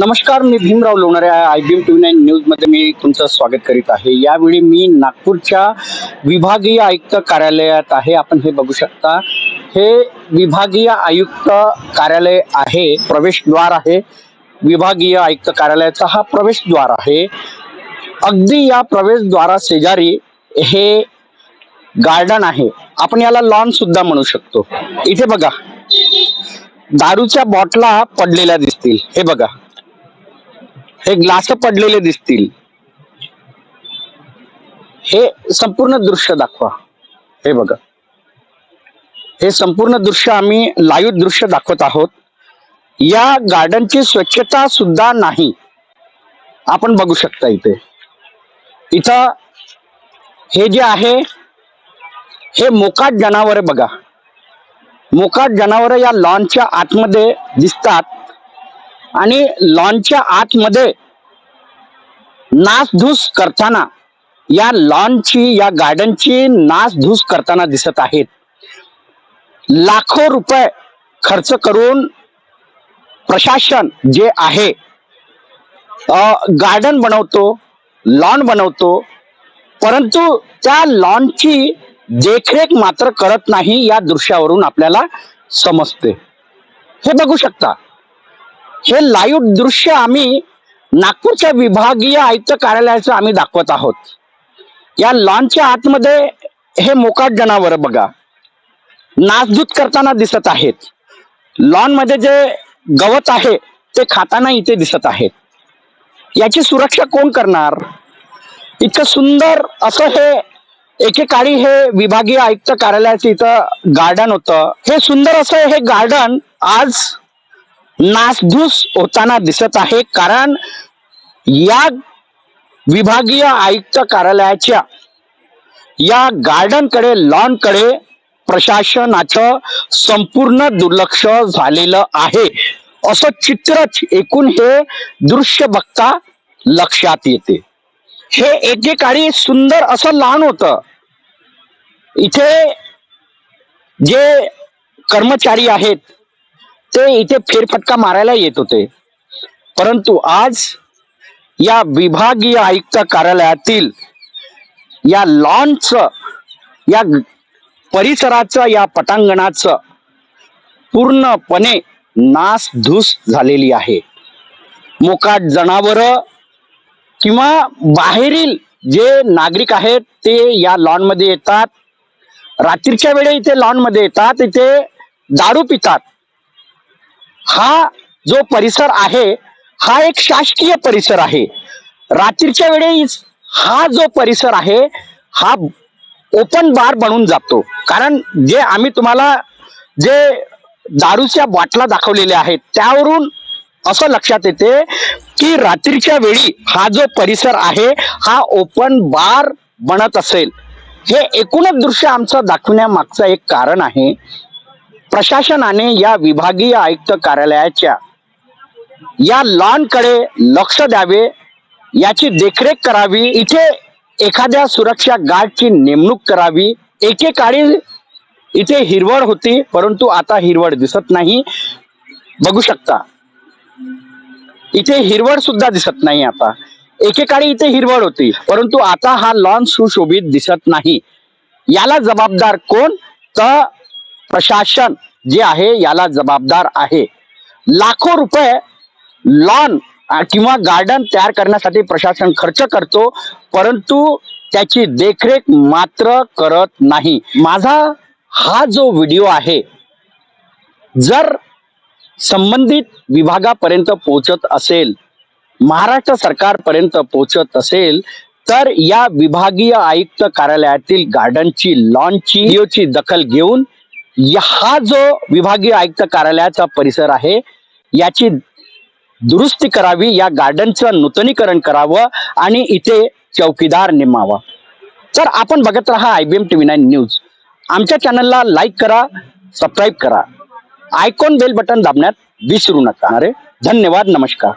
नमस्कार मी Bhimrao Lonare I B M T nine न्यूजमध्ये मी तुमचं स्वागत करीत आहे. यावेळी मी नागपूरच्या विभागीय आयुक्त कार्यालयात आहे. आपण हे बघू शकता. हे विभागीय आयुक्त कार्यालय आहे. प्रवेशद्वार आहे. विभागीय आयुक्त कार्यालयाचा हा प्रवेशद्वार आहे. अगदी या प्रवेशद्वारा शेजारी हे गार्डन आहे. आपण याला लॉन सुद्धा म्हणू शकतो. इथे बघा. दारूच्या बॉटला पडलेल्या दिसतील. हे बघा. हे ग्लास पडलेले दिसतील. हे संपूर्ण दृश्य दाखवा. हे बघा. हे संपूर्ण दृश्य आम्ही लाईव्ह दृश्य दाखवत आहोत. या गार्डनची स्वच्छता सुद्धा नाही. आपण बघू शकता इथे. इथं हे जे आहे हे मोकाट जनावर बघा. मोकाट जनावर या लॉनच्या आतमध्ये दिसतात. आणि लॉनच्या आतमध्ये नासधूस करताना या लॉनची या गार्डनची नासधूस करताना दिसत आहेत. लाखो रुपये खर्च करून प्रशासन जे आहे गार्डन बनवतो लॉन बनवतो परंतु त्या लॉनची देखरेख मात्र करत नाही या दृश्यावरून आपल्याला समजते. हे बघू शकता. हे लाईव्ह दृश्य आम्ही नागपूरच्या विभागीय आयुक्त कार्यालयाचं आम्ही दाखवत आहोत. या लॉनच्या आतमध्ये हे मोकाट जनावर बघा. नासधूत करताना दिसत आहेत. लॉनमध्ये जे गवत आहे ते खाताना इथे दिसत आहेत. याची सुरक्षा कोण करणार? इतकं सुंदर असं हे एकेकाळी हे विभागीय आयुक्त कार्यालयाचं इथं गार्डन होतं. हे सुंदर असं हे गार्डन आज नासधूस होताना दिसत आहे. कारण या विभागीय आयुक्त कार्यालयाच्या या गार्डनकडे लॉनकडे प्रशासनाचं संपूर्ण दुर्लक्ष झालेलं आहे. असं चित्रच एकूण हे दृश्य बघता लक्षात येते. हे एकेकाळी सुंदर असं लॉन होतं. इथे जे कर्मचारी आहेत ते इथे फेरफटका मारायला येत होते. परंतु आज या विभागीय आयुक्त कार्यालयातील या लॉनचं या परिसराचं या पटांगणाचं पूर्णपणे नासधूस झालेली आहे. मोकाट जनावर किंवा बाहेरील जे नागरिक आहेत ते या लॉनमध्ये येतात. रात्रीच्या वेळे इथे लॉनमध्ये येतात इथे दारू पितात. हा जो परिसर आहे हा एक शासकीय परिसर आहे. रात्रीच्या वेळी हा जो परिसर आहे हा ओपन बार बनून जातो. कारण जे आम्ही तुम्हाला जे दारूच्या बाटला दाखवलेल्या आहेत त्यावरून असं लक्षात येते की रात्रीच्या वेळी हा जो परिसर आहे हा ओपन बार बनत असेल. हे एकूणच दृश्य आमचं दाखवण्यामागचं एक कारण आहे. प्रशासनाने या विभागीय आयुक्त कार्यालयाच्या या लॉनकडे लक्ष द्यावे याची देखरेख करावी इथे एखाद्या सुरक्षा गार्डची नेमणूक करावी. एकेकाळी इथे हिरवळ होती परंतु आता हिरवळ दिसत नाही. बघू शकता. इथे हिरवळ सुद्धा दिसत नाही आता. एकेकाळी इथे हिरवळ होती परंतु आता हा लॉन सुशोभित दिसत नाही. याला जबाबदार कोण? तर प्रशासन. जे आहे याला जबाबदार आहे. लाखो रुपये लॉन किंवा गार्डन तयार करण्यासाठी प्रशासन खर्च करतो परंतु त्याची देखरेख मात्र करत नाही. माझा हा जो व्हिडिओ आहे जर संबंधित विभागापर्यंत पोहोचत असेल महाराष्ट्र सरकारपर्यंत पोहोचत असेल तर या विभागीय आयुक्त कार्यालयातील गार्डनची लॉनची दखल घेऊन हा जो विभागीय आयुक्त कार्यालयाचा परिसर आहे याची दुरुस्ती करावी या गार्डनचं नूतनीकरण करावं आणि इथे चौकीदार नेमावा. तर आपण बघत राहा I B M TV nine news. आमच्या चॅनलला लाईक करा सबस्क्राईब करा. आयकॉन बेल बटन दाबण्यात विसरू नका. अरे. धन्यवाद नमस्कार.